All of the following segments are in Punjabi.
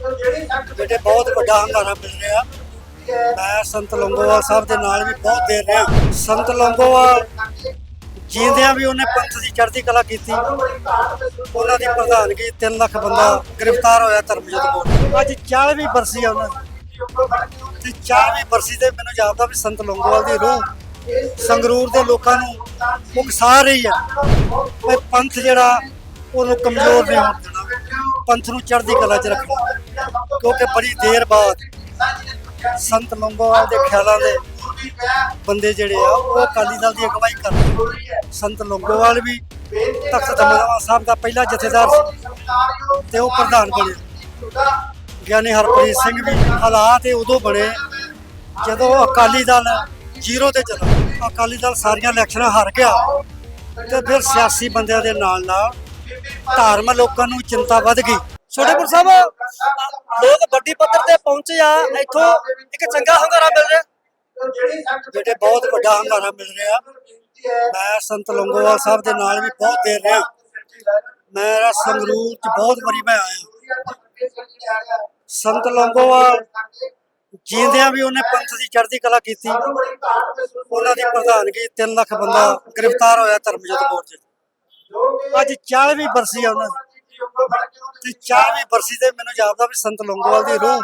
ਬੇਟੇ, ਬਹੁਤ ਵੱਡਾ ਹੰਗਾਰਾ ਮਿਲ ਰਿਹਾ। ਮੈਂ ਸੰਤ ਲੰਗੋਵਾਲ ਸਾਹਿਬ ਦੇ ਨਾਲ ਵੀ ਬਹੁਤ ਦੇਰ ਰਿਹਾ। ਸੰਤ ਲੰਗੋਵਾਲ ਜੀਂਦਿਆਂ ਵੀ ਉਹਨੇ ਪੰਥ ਦੀ ਚੜ੍ਹਦੀ ਕਲਾ ਕੀਤੀ। ਉਹਨਾਂ ਦੀ ਪ੍ਰਧਾਨਗੀ 3 ਲੱਖ ਬੰਦਾ ਗ੍ਰਿਫਤਾਰ ਹੋਇਆ ਧਰਮਜੀਤ ਕੋਲ ਅੱਜ 40ਵੀਂ ਬਰਸੀ ਆ ਉਹਨਾਂ ਦੀ। ਤੇ 40ਵੀਂ ਬਰਸੀ ਤੇ ਮੈਨੂੰ ਜਾਪਦਾ ਵੀ ਸੰਤ ਲੰਗੋਵਾਲ ਦੀ ਰੂਹ ਸੰਗਰੂਰ ਦੇ ਲੋਕਾਂ ਨੂੰ ਉਕਸਾ ਰਹੀ ਹੈ ਪੰਥ ਜਿਹੜਾ ਉਹਨੂੰ ਕਮਜ਼ੋਰ ਨਹੀਂ ਹੋਣ ਦੇਣਾ। ਪੰਥ ਨੂੰ ਚੜ੍ਹਦੀ ਕਲਾ 'ਚ ਰੱਖਣਾ ਕਿਉਂਕਿ ਬੜੀ ਦੇਰ ਬਾਅਦ ਸੰਤ ਲੰਗੋਵਾਲ ਦੇ ਖਿਆਲਾਂ ਦੇ ਬੰਦੇ ਜਿਹੜੇ ਆ, ਉਹ ਅਕਾਲੀ ਦਲ ਦੀ ਅਗਵਾਈ ਕਰਦੇ ਸੰਤ ਲੰਗੋਵਾਲ ਵੀ ਤਖਤ ਦਮਦਮਾ ਸਾਹਿਬ ਦਾ ਪਹਿਲਾ ਜਥੇਦਾਰ ਸੀ ਤੇ ਉਹ ਪ੍ਰਧਾਨ ਬਣੇ। ਗਿਆਨੀ ਹਰਪ੍ਰੀਤ ਸਿੰਘ ਵੀ ਹਾਲਾਤ ਇਹ ਉਦੋਂ ਬਣੇ ਜਦੋਂ ਅਕਾਲੀ ਦਲ ਜ਼ੀਰੋ ਤੇ ਚੱਲਾ। ਅਕਾਲੀ ਦਲ ਸਾਰੀਆਂ ਇਲੈਕਸ਼ਨਾਂ ਹਾਰ ਗਿਆ ਤੇ ਫਿਰ ਸਿਆਸੀ ਬੰਦਿਆਂ ਦੇ ਨਾਲ ਨਾਲ ਧਾਰਮਿਕ ਲੋਕਾਂ ਨੂੰ ਚਿੰਤਾ ਵੱਧ ਗਈ। ਛੋਟੇਪੁਰ ਸਾਹਿਬ, ਲੋਕ ਵੱਡੀ ਪੱਧਰ ਤੇ ਪਹੁੰਚੇ ਆ। ਇੱਥੋਂ ਇੱਕ ਚੰਗਾ ਹੰਗਾਰਾ ਮਿਲ ਰਿਹਾ। ਬੇਟੇ, ਬਹੁਤ ਵੱਡਾ ਹੰਗਾਰਾ ਮਿਲ ਰਿਹਾ। ਮੈਂ ਸੰਤ ਲੰਗੋਵਾਲ ਸਾਹਿਬ ਦੇ ਨਾਲ ਵੀ ਬਹੁਤ ਦੇਰ ਰਿਹਾ। ਮੇਰਾ ਸੰਗਰੂਰ ਚ ਬਹੁਤ ਵਾਰੀ ਮੈਂ ਆਇਆ। ਸੰਤ ਲੰਗੋਵਾਲ ਜੀਂਦਿਆਂ ਵੀ ਉਹਨੇ ਪੰਥ ਦੀ ਚੜ੍ਹਦੀ ਕਲਾ ਕੀਤੀ। ਉਹਨਾਂ ਦੀ ਪ੍ਰਧਾਨਗੀ 3 ਲੱਖ ਬੰਦਾ ਗ੍ਰਿਫਤਾਰ ਹੋਇਆ ਧਰਮਯੁੱਧ ਮੋਰਚੇ ਅੱਜ 40ਵੀਂ ਬਰਸੀ ਆ ਉਹਨਾਂ ਦੀ। ਤੇ 40ਵੀਂ ਬਰਸੀ ਤੇ ਮੈਨੂੰ ਜਾਪਦਾ ਵੀ ਸੰਤ ਲੰਗੋਵਾਲ ਦੀ ਰੂਹ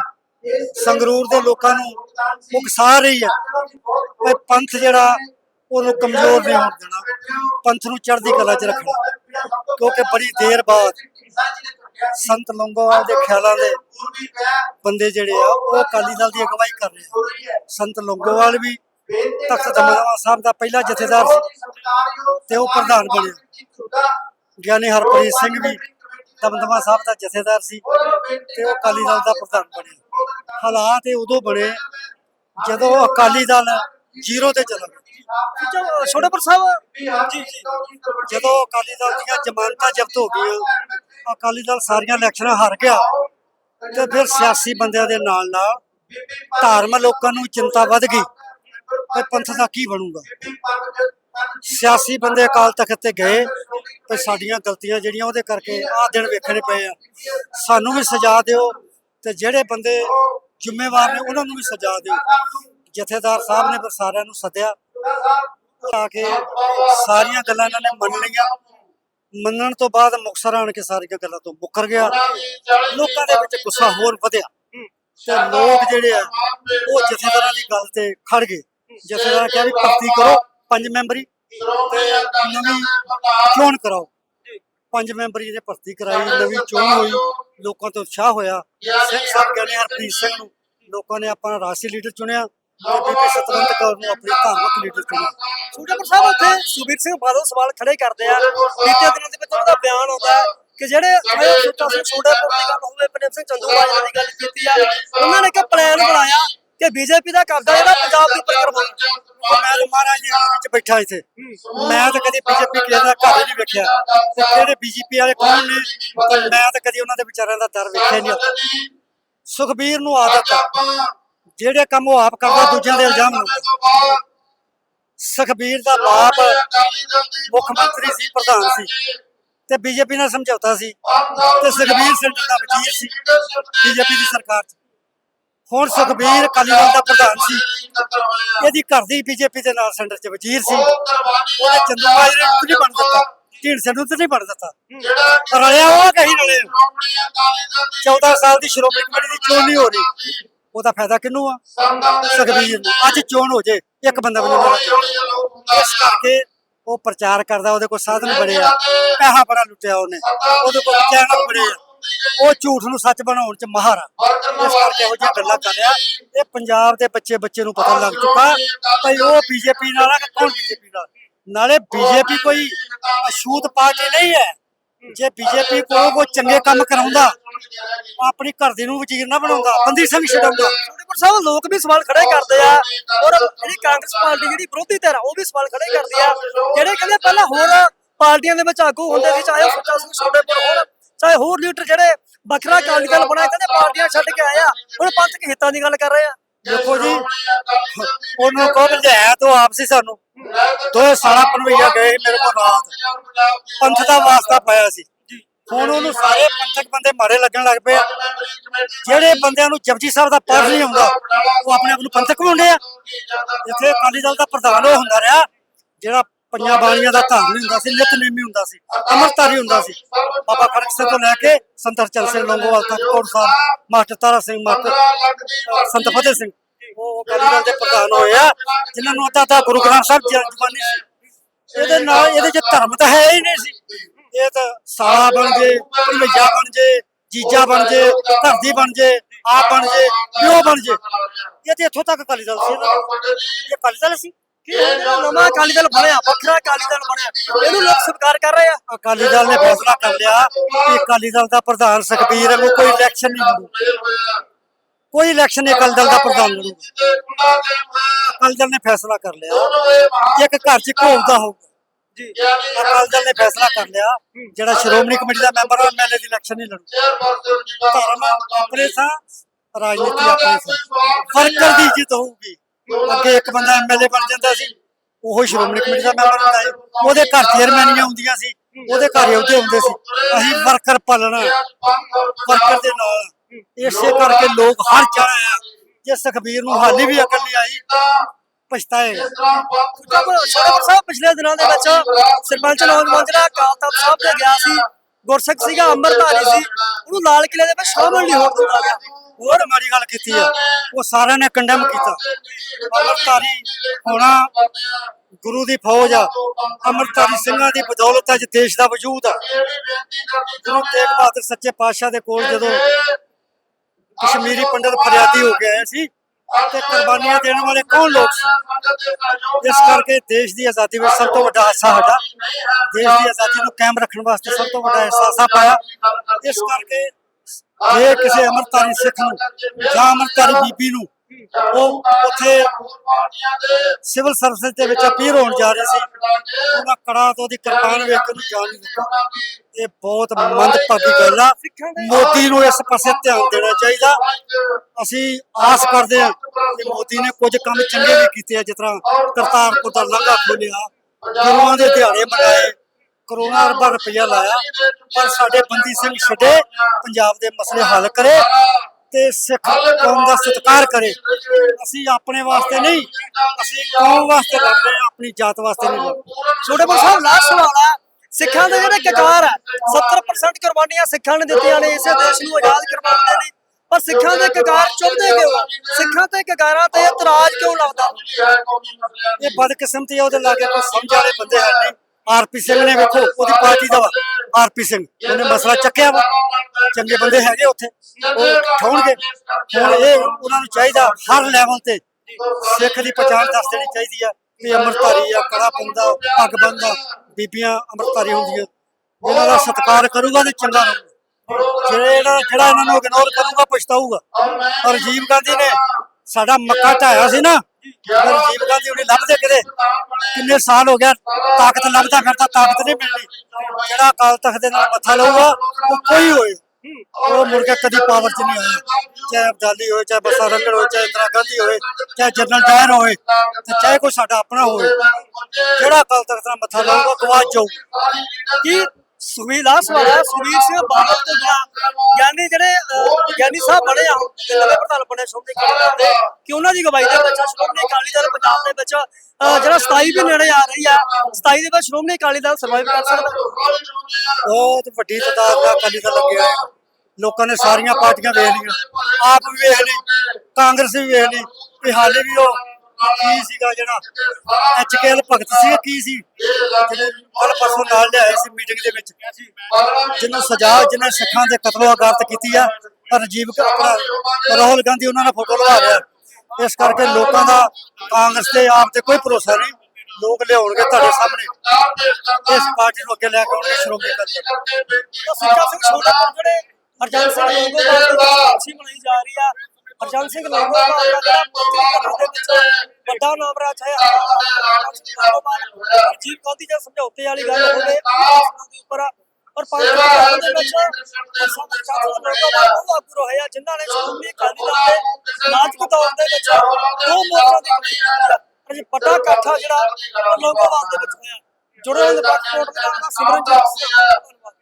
ਸੰਗਰੂਰ ਦੇ ਲੋਕਾਂ ਨੂੰ ਉਕਸਾ ਰਹੀ ਆ। ਵੀ ਪੰਥ ਜਿਹੜਾ, ਉਹਨੂੰ ਕਮਜ਼ੋਰ ਨਹੀਂ ਹੋਣ ਦੇਣਾ। ਪੰਥ ਨੂੰ ਚੜ੍ਹਦੀ ਕਲਾ 'ਚ ਰੱਖਣਾ। ਕਿਉਂਕਿ ਬੜੀ ਦੇਰ ਬਾਅਦ ਸੰਤ ਲੰਗੋਵਾਲ ਦੇ ਖਿਆਲਾਂ ਦੇ ਬੰਦੇ ਜਿਹੜੇ ਆ, ਉਹ ਅਕਾਲੀ ਦਲ ਦੀ ਅਗਵਾਈ ਕਰ ਰਹੇ ਆ। ਸੰਤ ਲੰਗੋਵਾਲ ਵੀ ਤਖਤ ਦਮਦਮਾ ਸਾਹਿਬ ਦਾ ਪਹਿਲਾ ਜਥੇਦਾਰ ਸੀ ਤੇ ਉਹ ਪ੍ਰਧਾਨ ਬਣਿਆ। ਗਿਆਨੀ ਹਰਪ੍ਰੀਤ ਸਿੰਘ ਵੀ ਦਮਦਮਾ ਸਾਹਿਬ ਦਾ ਜਥੇਦਾਰ ਸੀ ਤੇ ਉਹ ਅਕਾਲੀ ਦਲ ਦਾ ਪ੍ਰਧਾਨ ਬਣਿਆ। ਹਾਲਾਤ ਇਹ ਉਦੋਂ ਬਣੇ ਜਦੋਂ ਅਕਾਲੀ ਦਲ ਜ਼ੀਰੋ ਤੇ ਚਲਾ ਗਿਆ। ਛੋਟੇਪੁਰ ਸਾਹਿਬ ਜੀ ਜੀ ਜਦੋਂ ਅਕਾਲੀ ਦਲ ਦੀਆਂ ਜ਼ਮਾਨਤਾਂ ਜ਼ਬਤ ਹੋ ਗਈਆਂ ਅਕਾਲੀ ਦਲ ਸਾਰੀਆਂ ਇਲੈਕਸ਼ਨਾਂ ਹਾਰ ਗਿਆ ਤੇ ਫਿਰ ਸਿਆਸੀ ਬੰਦਿਆਂ ਦੇ ਨਾਲ ਨਾਲ ਧਾਰਮਿਕ ਲੋਕਾਂ ਨੂੰ ਚਿੰਤਾ ਵੱਧ ਗਈ। ਕਿ ਪੰਥ ਦਾ ਕੀ ਬਣੂਗਾ? ਸਿਆਸੀ ਬੰਦੇ ਅਕਾਲ ਤਖਤ ਤੇ ਗਏ ਤੇ ਸਾਡੀਆਂ ਗਲਤੀਆਂ ਜਿਹੜੀਆਂ ਉਹਦੇ ਕਰਕੇ ਆਹ ਦਿਨ ਵੇਖਣੇ ਪਏ ਆ। ਸਾਨੂੰ ਵੀ ਸਜ਼ਾ ਦਿਓ ਤੇ ਜਿਹੜੇ ਬੰਦੇ ਜ਼ਿੰਮੇਵਾਰ ਨੇ ਉਹਨਾਂ ਨੂੰ ਵੀ ਸਜ਼ਾ ਦਿਓ। ਜਥੇਦਾਰ ਸਾਹਿਬ ਨੇ ਫਿਰ ਸਾਰਿਆਂ ਨੂੰ ਸੱਦਿਆ। ਆ ਕੇ ਸਾਰੀਆਂ ਗੱਲਾਂ ਇਹਨਾਂ ਨੇ ਮੰਨ ਲਈਆਂ। ਮੰਨਣ ਤੋਂ ਬਾਅਦ ਮੁਕਤਸਰ ਆਣ ਕੇ ਸਾਰੀਆਂ ਗੱਲਾਂ ਤੋਂ ਮੁੱਕਰ ਗਿਆ। ਲੋਕਾਂ ਦੇ ਵਿੱਚ ਗੁੱਸਾ ਹੋਰ ਵਧਿਆ। ਤੇ ਲੋਕ ਜਿਹੜੇ ਆ ਉਹ ਜਥੇਦਾਰਾਂ ਦੀ ਗੱਲ ਤੇ ਖੜ ਗਏ। ਜਥੇਦਾਰ ਕਿਹਾ ਵੀ ਭਰਤੀ ਕਰੋ ਪੰਜ ਮੈਂਬਰੀ ਨਵੀਂ ਚੋਣ ਕਰਾਓ ਪੰਜ ਮੈਂਬਰੀ ਜਿਹਨੇ ਭਰਤੀ ਕਰਾਈ, ਨਵੀਂ ਚੋਣ ਹੋਈ, ਲੋਕਾਂ ਤੋਂ ਉਤਸ਼ਾਹ ਹੋਇਆ। ਸਿੰਘ ਸਾਹਿਬ ਕਹਿੰਦੇ ਹਰਪ੍ਰੀਤ ਸਿੰਘ ਨੂੰ ਲੋਕਾਂ ਨੇ ਆਪਣਾ ਰਾਸ਼ਟਰੀ ਲੀਡਰ ਚੁਣਿਆ ਬੀਬੀ ਸਤਵੰਤ ਕੌਰ ਨੂੰ ਆਪਣੀ ਧਾਰਮਿਕ ਲੀਡਰ ਚੁਣਿਆ। ਛੋਟੇਪੁਰ ਸਾਹਿਬ ਉੱਥੇ ਸੁਬੀਰ ਸਿੰਘ ਬਾਦਲ ਸਵਾਲ ਖੜੇ ਕਰਦੇ ਆ। ਬੀਤੇ ਦਿਨਾਂ ਦੇ ਵਿੱਚ ਉਹਨਾਂ ਦਾ ਬਿਆਨ ਆਉਂਦਾ ਹੈ ਕਿ ਜਿਹੜੇ ਆਏ ਸੁੱਚਾ ਸਿੰਘ ਛੋਟੇਪੁਰ ਦੀ ਗੱਲ ਹੋਵੇ, ਪ੍ਰੇਮ ਸਿੰਘ ਚੰਦੂਮਾਜਰਾ ਦੀ ਗੱਲ ਕੀਤੀ ਆ, ਉਹਨਾਂ ਨੇ ਇੱਕ ਪਲਾਨ ਬਣਾਇਆ ਕਿ ਬੀਜੇਪੀ ਦਾ ਕਬਜ਼ਾ ਜਿਹੜਾ ਪੰਜਾਬ ਦੇ ਉੱਪਰ ਕਰਵਾਉਣਾ ਮੈਂ ਤਾਂ ਮਹਾਰਾਜ ਜੀ ਵਿੱਚ ਬੈਠਾ ਇੱਥੇ। ਮੈਂ ਤਾਂ ਕਦੀ ਬੀਜੇਪੀ ਕਿਸੇ ਦਾ ਘਰ ਨਹੀਂ ਵੇਖਿਆ। ਜਿਹੜੇ ਬੀਜੇਪੀ ਵਾਲੇ ਕੌਣ ਨੇ ਮੈਂ ਤਾਂ ਕਦੀ ਉਹਨਾਂ ਦੇ ਵਿਚਾਰਿਆਂ ਦਾ ਦਰ ਵੇਖਿਆ ਨਹੀਂ। ਸੁਖਬੀਰ ਨੂੰ ਆਦਤ ਆ। ਜਿਹੜੇ ਕੰਮ ਉਹ ਆਪ ਕਰਦਾ ਦੂਜਿਆਂ ਦੇ ਇਲਜ਼ਾਮ ਲਾਉਂਦਾ। ਸੁਖਬੀਰ ਦਾ ਬਾਪ ਮੁੱਖ ਮੰਤਰੀ ਸੀ ਪ੍ਰਧਾਨ ਸੀ। ਤੇ ਬੀਜੇਪੀ ਨਾਲ ਸਮਝੌਤਾ ਸੀ। ਤੇ ਸੁਖਬੀਰ ਸੈਂਟਰ ਦਾ ਵਜ਼ੀਰ ਸੀ ਬੀਜੇਪੀ ਦੀ ਸਰਕਾਰ 'ਚ। ਹੁਣ ਸੁਖਬੀਰ ਅਕਾਲੀ ਦਲ ਦਾ ਪ੍ਰਧਾਨ ਸੀ। ਇਹਦੀ ਘਰ ਦੀ ਬੀਜੇਪੀ ਦੇ ਨਾਲ ਸੈਂਟਰ 'ਚ ਵਜ਼ੀਰ ਸੀ। ਉਹਨੇ ਚੰਦੂ ਮਾਜਰੇ ਨੂੰ ਨਹੀਂ ਬਣ ਦਿੱਤਾ। ਢੀਂਡਸੇ ਨੂੰ ਤਾਂ ਨਹੀਂ ਬਣ ਦਿੱਤਾ। ਰਲਿਆ ਉਹ ਕਹੀ ਰਲੇ 14 ਸਾਲ ਦੀ ਸ਼੍ਰੋਮਣੀ ਕਮੇਟੀ ਦੀ ਚੋਣ ਨਹੀਂ ਹੋ ਰਹੀ। ਉਹਦਾ ਫਾਇਦਾ ਕਿਹਨੂੰ ਆ? ਸੁਖਬੀਰ ਨੂੰ। ਅੱਜ ਚੋਣ ਹੋ ਜੇ। ਇੱਕ ਬੰਦਾ ਬਣਦਾ ਇਸ ਕਰਕੇ ਉਹ ਪ੍ਰਚਾਰ ਕਰਦਾ। ਉਹਦੇ ਕੋਲ ਸਾਧਨ ਬੜੇ ਆ। ਪੈਸਾ ਬੜਾ ਲੁੱਟਿਆ ਉਹਨੇ। ਉਹਦੇ ਕੋਲ ਚੈਨਲ ਬੜੇ ਆ। ਉਹ ਝੂਠ ਨੂੰ ਸੱਚ ਬਣਾਉਣ ਚ ਮਾਹਰ ਆ। ਇਸ ਕਰਕੇ ਇਹੋ ਜਿਹੀਆਂ ਗੱਲਾਂ ਕਰ ਰਿਹਾ। ਇਹ ਪੰਜਾਬ ਦੇ ਬੱਚੇ ਬੱਚੇ ਨੂੰ ਪਤਾ ਲੱਗ ਚੁੱਕਾ। ਭਈ ਉਹ ਬੀਜੇਪੀ ਨਾਲ ਆ ਕਿ ਕੌਣ ਬੀਜੇਪੀ ਨਾਲ? ਨਾਲੇ ਬੀਜੇਪੀ ਕੋਈ ਅਛੂਤ ਪਾਰਟੀ ਨਹੀਂ ਹੈ। ਜੇ ਬੀਜੇਪੀ ਕੋਈ ਕੋਈ ਚੰਗੇ ਕੰਮ ਕਰਾਉਂਦਾ ਆਪਣੀ ਘਰ ਦੀ ਨੂੰ ਵਜ਼ੀਰ ਨਾ ਬਣਾਉਂਦਾ ਬੰਦੀ ਸਿੰਘ ਛਡਾਉਂਦਾ। ਛੋਟੇਪੁਰ ਸਾਹਿਬ ਲੋਕ ਵੀ ਸਵਾਲ ਖੜੇ ਕਰਦੇ ਆ। ਔਰ ਜਿਹੜੀ ਕਾਂਗਰਸ ਪਾਰਟੀ ਜਿਹੜੀ ਵਿਰੋਧੀ ਧਿਰ ਆ ਉਹ ਵੀ ਸਵਾਲ ਖੜੇ ਕਰਦੀ ਆ। ਜਿਹੜੇ ਕਹਿੰਦੇ ਪਹਿਲਾਂ ਹੋਰ ਪਾਰਟੀਆਂ ਦੇ ਵਿੱਚ ਆਗੂ ਹੁੰਦੇ ਸੀ ਚਾਹੇ ਸੁੱਚਾ ਸਿੰਘ ਛੋਟੇਪੁਰ ਹੋਣ ਚਾਹੇ ਹੋਰ ਲੀਡਰ ਜਿਹੜੇ ਵੱਖਰਾ ਅਕਾਲੀ ਦਲ ਬਣਾਏ ਕਹਿੰਦੇ ਪਾਰਟੀਆਂ ਛੱਡ ਕੇ ਆਏ ਆ। ਹੁਣ ਪੰਥਕ ਹਿੱਤਾਂ ਦੀ ਗੱਲ ਕਰ ਰਹੇ ਆ? ਦੇਖੋ ਜੀ ਉਹਨੂੰ ਵੀ ਲਿਆਇਆ ਤੂੰ ਆਪ ਸੀ ਸਾਨੂੰ। ਦੋਏ ਸਾਲਾ ਪਨਵਈਆ ਗਏ ਮੇਰੇ ਕੋਲ ਰਾਤ। ਪੰਥ ਦਾ ਵਾਸਤਾ ਪਾਇਆ ਸੀ। ਹੁਣ ਉਹਨੂੰ ਸਾਰੇ ਪੰਥਕ ਬੰਦੇ ਮਾੜੇ ਲੱਗਣ ਲੱਗ ਪਏ ਜਿਹੜੇ ਬੰਦਿਆਂ ਨੂੰ ਜਪਜੀ ਸਾਹਿਬ ਦਾ ਪਾਠ ਨਹੀਂ ਆਉਂਦਾ ਉਹ ਆਪਣੇ ਆਪ ਨੂੰ ਪੰਥਕ ਬਣਾਉਂਦੇ ਆ। ਇੱਥੇ ਅਕਾਲੀ ਦਲ ਦਾ ਪ੍ਰਧਾਨ ਉਹ ਹੁੰਦਾ ਰਿਹਾ ਜਿਹੜਾ ਪੰਜਾਂ ਬਾਣੀਆਂ ਦਾ ਧਾਰਨੀ ਹੁੰਦਾ ਸੀ ਨਿਤਨੇਮੀ ਹੁੰਦਾ ਸੀ, ਅਮਰਤਾਰੀ ਹੁੰਦਾ ਸੀ। ਬਾਬਾ ਖੜਕ ਸਿੰਘ ਤੋਂ ਲੈ ਕੇ ਸੰਤ ਹਰਚੰਦ ਸਿੰਘ ਲੰਗੋਵਾਲ ਤੱਕ ਕੋਟ ਸਾਹਿਬ, ਮਾਸਟਰ ਤਾਰਾ ਸਿੰਘ, ਮਾਸਟਰ ਸੰਤ ਫਤਿਹ ਸਿੰਘ, ਉਹ ਅਕਾਲੀ ਦੇ ਪ੍ਰਧਾਨ ਹੋਏ ਆ, ਜਿਨ੍ਹਾਂ ਨੂੰ ਅੱਧਾ ਅੱਧਾ ਗੁਰੂ ਗ੍ਰੰਥ ਸਾਹਿਬ ਜੀ ਸੀ। ਇਹਦੇ ਨਾਲ ਇਹਦੇ ਚ ਧਰਮ ਤਾਂ ਹੈ ਹੀ ਨਹੀਂ ਸੀ। ਇਹ ਤਾਂ ਸਾਲਾ ਬਣ ਜੇ ਭਈਆ ਬਣ ਜੇ, ਜੀਜਾ ਬਣ ਜੇ, ਧਰਤੀ ਬਣ ਜੇ, ਆਪ ਬਣ ਜੇ, ਪਿਓ ਬਣ ਜੇ। ਇਹ ਤੇ ਇੱਥੋਂ ਤੱਕ ਅਕਾਲੀ ਦਲ ਸੀ ਇਹ ਅਕਾਲੀ ਦਲ ਸੀ। ਕਿ ਇਹ ਜਿਹੜਾ ਨਵਾਂ ਅਕਾਲੀ ਦਲ ਬਣਿਆ ਵੱਖਰਾ ਅਕਾਲੀ ਦਲ ਬਣਿਆ। ਇਹਨੂੰ ਲੋਕ ਸਤਿਕਾਰ ਕਰ ਰਹੇ ਆ। ਅਕਾਲੀ ਦਲ ਨੇ ਫੈਸਲਾ ਕਰ ਲਿਆ ਕਿ ਅਕਾਲੀ ਦਲ ਦਾ ਪ੍ਰਧਾਨ ਸੁਖਬੀਰ ਨੂੰ ਕੋਈ ਇਲੈਕਸ਼ਨ ਨਹੀਂ ਲੜੂ ਕੋਈ ਇਲੈਕਸ਼ਨ ਨਹੀਂ ਅਕਾਲੀ ਦਲ ਦਾ ਪ੍ਰਧਾਨ ਲੜੂ ਅਕਾਲੀ ਦਲ ਨੇ ਫੈਸਲਾ ਕਰ ਲਿਆ ਇੱਕ ਘਰ 'ਚ ਘੋਲਦਾ ਹੋਊਗਾ ਜੀ। ਅਕਾਲੀ ਦਲ ਨੇ ਫੈਸਲਾ ਕਰ ਲਿਆ ਜਿਹੜਾ ਸ਼੍ਰੋਮਣੀ ਕਮੇਟੀ ਦਾ ਮੈਂਬਰ ਆ ਐਮਐਲਏ ਦੀ ਇਲੈਕਸ਼ਨ ਨਹੀਂ ਲੜੂ ਧਰਮ ਆਪਣੇ ਥਾਂ ਰਾਜਨੀਤੀ ਆਪਣੇ ਥਾਂ ਵਰਕਰ ਦੀ ਜਿੱਤ ਹੋਊਗੀ। ਅੱਗੇ ਇੱਕ ਬੰਦਾ ਐਮਐਲਏ ਬਣ ਜਾਂਦਾ ਸੀ, ਉਹ ਸ਼੍ਰੋਮਣੀ ਕਮੇਟੀ ਦਾ ਮੈਂਬਰ ਹੁੰਦਾ ਸੀ। ਉਹਦੇ ਘਰ ਚੇਅਰਮੈਨੀਆਂ ਹੁੰਦੀਆਂ ਸੀ, ਉਹਦੇ ਘਰ ਅਹੁਦੇ ਹੁੰਦੇ ਸੀ। ਅਸੀਂ ਵਰਕਰ ਪਾਲਣਾ, ਵਰਕਰ ਦੇ ਨਾਲ। ਇਸੇ ਕਰਕੇ ਲੋਕ ਹਰ ਚਾਹ ਜੇ ਸੁਖਬੀਰ ਨੂੰ ਹਾਲੀ ਵੀ ਅਕਲ ਨਹੀਂ ਆਈ ਪਛਤਾਏਗਾ ਜਦ ਸਾਹਿਬ ਪਿਛਲੇ ਦਿਨਾਂ ਦੇ ਵਿੱਚ ਸਰਪੰਚ ਨੌਜਵਾਨ ਜਿਹੜਾ ਅਕਾਲ ਸਾਹਿਬ ਤੇ ਗਿਆ ਸੀ, ਗੁਰਸਿੱਖ ਸੀਗਾ, ਅੰਮ੍ਰਿਤਧਾਰੀ ਸੀ, ਉਹਨੂੰ ਲਾਲ ਕਿਲੇ ਦੇ ਵਿੱਚ ਸ਼ਾਮਲ ਨਹੀਂ ਹੋਣ ਦਿੱਤਾ ਗਿਆ। ਹੋਰ ਮਾੜੀ ਗੱਲ ਕੀਤੀ ਆ। ਉਹ ਸਾਰਿਆਂ ਨੇ ਕੰਡਮ ਕੀਤਾ। ਅਮਰਤਾਰੀ ਹੋਣਾ ਗੁਰੂ ਦੀ ਫੌਜ ਆ। ਅਮਰਤਾਰੀ ਸਿੰਘਾਂ ਦੀ ਬਦੌਲਤ ਅੱਜ ਦੇਸ਼ ਦਾ ਵਜੂਦ ਆ। ਗੁਰੂ ਤੇਗ ਬਹਾਦਰ ਸੱਚੇ ਪਾਤਸ਼ਾਹ ਦੇ ਕੋਲ ਜਦੋਂ ਕਸ਼ਮੀਰੀ ਪੰਡਤ ਫਰਿਆਦੀ ਹੋ ਕੇ ਆਏ ਸੀ, ਤੇ ਕੁਰਬਾਨੀਆਂ ਦੇਣ ਵਾਲੇ ਕੌਣ ਲੋਕ ਸੀ? ਇਸ ਕਰਕੇ ਦੇਸ਼ ਦੀ ਆਜ਼ਾਦੀ ਵਿੱਚ ਸਭ ਤੋਂ ਵੱਡਾ ਹਿੱਸਾ ਸਾਡਾ। ਦੇਸ਼ ਦੀ ਆਜ਼ਾਦੀ ਨੂੰ ਕਾਇਮ ਰੱਖਣ ਵਾਸਤੇ ਸਭ ਤੋਂ ਵੱਡਾ ਹਿੱਸਾ ਸਾ ਪਾਇਆ। ਇਸ ਕਰਕੇ ਜੇ ਕਿਸੇ ਅਮਰਤਾਰੀ ਸਿੱਖ ਨੂੰ ਜਾਂ ਅਮਰਤਾਰੀ ਬੀਬੀ ਨੂੰ ਉਹ ਉੱਥੇ ਸਿਵਲ ਸਰਵਿਸ ਦੇ ਵਿੱਚ ਅਪੀਅਰ ਹੋਣ ਜਾ ਰਹੇ ਸੀ, ਉਹਨਾਂ ਕੜਾ ਤੋਂ ਉਹਦੀ ਕਿਰਪਾਨ ਵੇਖ ਕੇ ਜਾਣ ਨਹੀਂ ਦਿੱਤਾ। ਇਹ ਬਹੁਤ ਮੰਦਭਾਗੀ ਗੱਲ ਆ। ਮੋਦੀ ਨੂੰ ਇਸ ਪਾਸੇ ਧਿਆਨ ਦੇਣਾ ਚਾਹੀਦਾ। ਅਸੀਂ ਆਸ ਕਰਦੇ ਹਾਂ ਕਿ ਮੋਦੀ ਨੇ ਕੁਝ ਕੰਮ ਚੰਗੇ ਵੀ ਕੀਤੇ ਆ, ਜਿਸ ਤਰ੍ਹਾਂ ਕਰਤਾਰਪੁਰ ਦਾ ਲੰਘਾ ਖੋਲਿਆ, ਗੁਰੂਆਂ ਦੇ ਦਿਹਾੜੇ ਮਨਾਏ ਕਰੋਨਾ ਅਰਬਾਂ ਰੁਪਇਆ ਲਾਇਆ, ਪਰ ਸਾਡੇ ਬੰਦੀ ਸਿੰਘ ਛੱਡੇ, ਪੰਜਾਬ ਦੇ ਮਸਲੇ ਹੱਲ ਕਰੇ ਤੇ ਸਿੱਖ ਕੌਮ ਦਾ ਸਤਿਕਾਰ ਕਰੇ। ਅਸੀਂ ਆਪਣੇ ਵਾਸਤੇ ਨਹੀਂ, ਅਸੀਂ ਕੌਮ ਵਾਸਤੇ ਲੜ ਰਹੇ ਹਾਂ, ਆਪਣੀ ਜਾਤ ਵਾਸਤੇ ਨਹੀਂ ਲੜ ਰਹੇ। ਸਾਹਿਬ ਲਾਸਟ ਸਵਾਲ ਆ ਸਿੱਖਾਂ ਦੇ ਜਿਹੜੇ ਕਕਾਰ ਆ 70% ਕੁਰਬਾਨੀਆਂ ਸਿੱਖਾਂ ਨੇ ਦਿੱਤੀਆਂ ਨੇ, ਇਸੇ ਦੇਸ਼ ਨੂੰ ਆਜ਼ਾਦ ਕਰਵਾਉਣ ਦੇ ਲਈ ਪਰ ਸਿੱਖਾਂ ਦੇ ਕਕਾਰ ਚੁੱਭਦੇ ਕਿਉਂ ਸਿੱਖਾਂ ਤੇ ਕਕਾਰਾਂ ਤੇ ਇਤਰਾਜ਼ ਕਿਉਂ ਲੱਗਦਾ ਇਹ ਬਦਕਿਸਮਤੀ ਆ, ਉਹਦੇ ਲਾਗੇ ਕੋਈ ਸਮਝ ਵਾਲੇ ਬੰਦੇ ਹਨ ਨਹੀਂ। ਆਰਪੀ ਸਿੰਘ ਨੇ ਵੇਖੋ ਉਹਦੀ ਪਾਰਟੀ ਦਾ ਆਰਪੀ ਸਿੰਘ ਉਹਨੇ ਮਸਲਾ ਚੱਕਿਆ ਵਾ। ਚੰਗੇ ਬੰਦੇ ਹੈਗੇ ਉੱਥੇ ਉਹ ਠਾਉਣਗੇ ਹੁਣ ਇਹ ਉਹਨਾਂ ਨੂੰ ਚਾਹੀਦਾ ਹਰ ਲੈਵਲ ਤੇ ਸਿੱਖ ਦੀ ਪਛਾਣ ਦੱਸ ਦੇਣੀ ਚਾਹੀਦੀ ਆ ਵੀ ਅੰਮ੍ਰਿਤਧਾਰੀ ਆ ਕੜਾ ਪਾਉਂਦਾ ਪੱਗ ਬੰਨਦਾ ਬੀਬੀਆਂ ਅੰਮ੍ਰਿਤਧਾਰੀ ਹੁੰਦੀਆਂ। ਇਹਨਾਂ ਦਾ ਸਤਿਕਾਰ ਕਰੂਗਾ ਤੇ ਚੰਗਾ ਰਹੂਗਾ। ਜਿਹੜੇ ਜਿਹੜਾ ਇਹਨਾਂ ਨੂੰ ਇਗਨੋਰ ਕਰੂਗਾ ਪਛਤਾਊਗਾ। ਪਰ ਰਾਜੀਵ ਗਾਂਧੀ ਨੇ ਸਾਡਾ ਮੱਕਾ ਢਾਇਆ ਸੀ ਨਾ। ਰਾਜੀਵ ਗਾਂਧੀ ਉਹਨੇ ਲੱਭਦੇ ਕਿਤੇ? ਕਿੰਨੇ ਸਾਲ ਹੋ ਗਿਆ? ਤਾਕਤ ਲੱਭਦਾ ਫਿਰਦਾ ਤਾਕਤ ਨਹੀਂ ਮਿਲਣੀ। ਜਿਹੜਾ ਅਕਾਲ ਤਖਤ ਦੇ ਨਾਲ ਮੱਥਾ ਲਾਊਗਾ ਉਹ ਕੋਈ ਹੋਏ। ਉਹ ਮੁੜ ਕੇ ਕਦੀ ਪਾਵਰ 'ਚ ਨਹੀਂ ਆਇਆ। ਚਾਹੇ ਅਬਦਾਲੀ ਹੋਏ ਚਾਹੇ ਬਸਾ ਰੰਗੜ ਹੋਏ ਚਾਹੇ ਇੰਦਰਾ ਗਾਂਧੀ ਹੋਏ ਚਾਹੇ ਜਨਰਲ ਡਾਇਰ ਹੋਏ ਤੇ ਚਾਹੇ ਕੋਈ ਸਾਡਾ ਆਪਣਾ ਹੋਵੇ ਜਿਹੜਾ ਅਕਾਲ ਤਖਤ ਨਾਲ ਮੱਥਾ ਲਾਊਗਾ ਗਵਾਚ ਜਾਊ। ਕਿ ਸੁਖਬੀਰ ਦਾ ਸਵਾਲ ਸਿੰਘ ਬਾਦਲ ਤੋਂ ਬਿਨਾਂ ਗਿਆਨੀ ਜਿਹੜੇ ਗਿਆਨੀ ਸਾਹਿਬ ਬਣੇ ਆ ਤੇ ਨਵੇਂ ਪ੍ਰਧਾਨ ਬਣੇ ਸ਼੍ਰੋਮਣੀ ਅਕਾਲੀ ਦੇ, ਕਿ ਉਹਨਾਂ ਦੀ ਅਗਵਾਈ ਦੇ ਵਿੱਚ, ਸ਼੍ਰੋਮਣੀ ਅਕਾਲੀ ਦਲ ਪੰਜਾਬ ਦੇ ਵਿੱਚ ਜਿਹੜਾ 27 ਵੀ ਨੇੜੇ ਆ ਰਹੀ ਆ 27 ਦੇ ਵਿੱਚ ਸ਼੍ਰੋਮਣੀ ਅਕਾਲੀ ਦਲ ਸਰਵਾਈਵ ਕਰ ਸਕਦਾ ਬਹੁਤ ਵੱਡੀ ਤਾਦਾਦ ਨਾਲ ਅਕਾਲੀ ਦਲ ਲੱਗਿਆ ਹੈ ਲੋਕਾਂ ਨੇ ਸਾਰੀਆਂ ਪਾਰਟੀਆਂ ਵੇਖ ਲਈਆਂ। ਆਪ ਵੀ ਵੇਖ ਲਈ, ਕਾਂਗਰਸ ਵੀ ਵੇਖ ਲਈ, ਵੀ ਹਾਲੇ ਵੀ ਉਹ ਕੀ ਸੀਗਾ ਜਿਹੜਾ ਐਚਕੇਐਲ ਭਗਤ ਸੀ ਕੀ ਸੀ? ਕੱਲ ਪਰਸੋਂ ਨਾਲ ਲਿਆਏ ਸੀ ਮੀਟਿੰਗ ਦੇ ਵਿੱਚ। ਜਿਹਨੂੰ ਸਜ਼ਾ, ਜਿਹਨੇ ਸਿੱਖਾਂ ਦੇ ਕਤਲੋ ਅਗਾਰਤ ਕੀਤੀ ਆ ਪਰ ਆਪਣਾ ਰਾਹੁਲ ਗਾਂਧੀ ਉਹਨਾਂ ਨਾਲ ਫੋਟੋ ਲਵਾ ਰਿਹਾ। ਇਸ ਕਰਕੇ ਲੋਕਾਂ ਦਾ ਕਾਂਗਰਸ ਤੇ ਆਪ ਤੇ ਕੋਈ ਭਰੋਸਾ ਨਹੀਂ। ਲੋਕ ਲਿਆਉਣਗੇ ਤੁਹਾਡੇ ਸਾਹਮਣੇ। ਇਸ ਪਾਰਟੀ ਨੂੰ ਅੱਗੇ ਲੈ ਕੇ ਆਉਣਗੇ ਸ਼੍ਰੋਮਣੀ ਅਕਾਲੀ ਦਲ। ਤਾਂ ਸਿੰਘ ਛੋਟਾ ਜਿਹੜੇ ਹਰਜਨ ਸਿੰਘ ਲੋਂਗੋਵਾਲ ਦੀ ਖੁਸ਼ੀ ਜਾ ਰਹੀ ਆ। ਹਰਜਨ ਸਿੰਘ ਲੋਂਗੋਵਾਲ ਦਾ ਜਿਹੜਾ ਮੰਤਰੀ ਦੇ ਵਿੱਚ ਵੱਡਾ ਨਾਮ ਰਾਜ ਹੈ ਜੀਵ ਗਾਂਧੀ ਦੇ ਸਮਝੌਤੇ ਵਾਲੀ ਗੱਲ ਹੋਵੇ ਦੇ ਉੱਪਰ। ਔਰ ਪੰਜ ਪੰਜਾਬ ਦੇ ਵਿੱਚ ਆਗੂ ਰਹੇ ਆ ਜਿਨ੍ਹਾਂ ਨੇ ਸ਼੍ਰੋਮਣੀ ਅਕਾਲੀ ਦਲ ਦੇ ਰਾਜਪੂਤ ਦੌਰ ਦੇ ਵਿੱਚ ਦੋ ਮੋਰਚਾ ਦੀ ਕਮੇਟੀ ਕੀਤੀ ਆ ਅਜੇ ਪਟਾ ਕਾਠਾ ਜਿਹੜਾ ਉਹ ਲੋਂਗੋਵਾਲ ਦੇ ਵਿੱਚ ਹੋਇਆ ਜੁੜੇ ਹੋਏ ਨਾਲ ਦਾ ਸਿਮਰਨ ਜੀ ਧੰਨਵਾਦ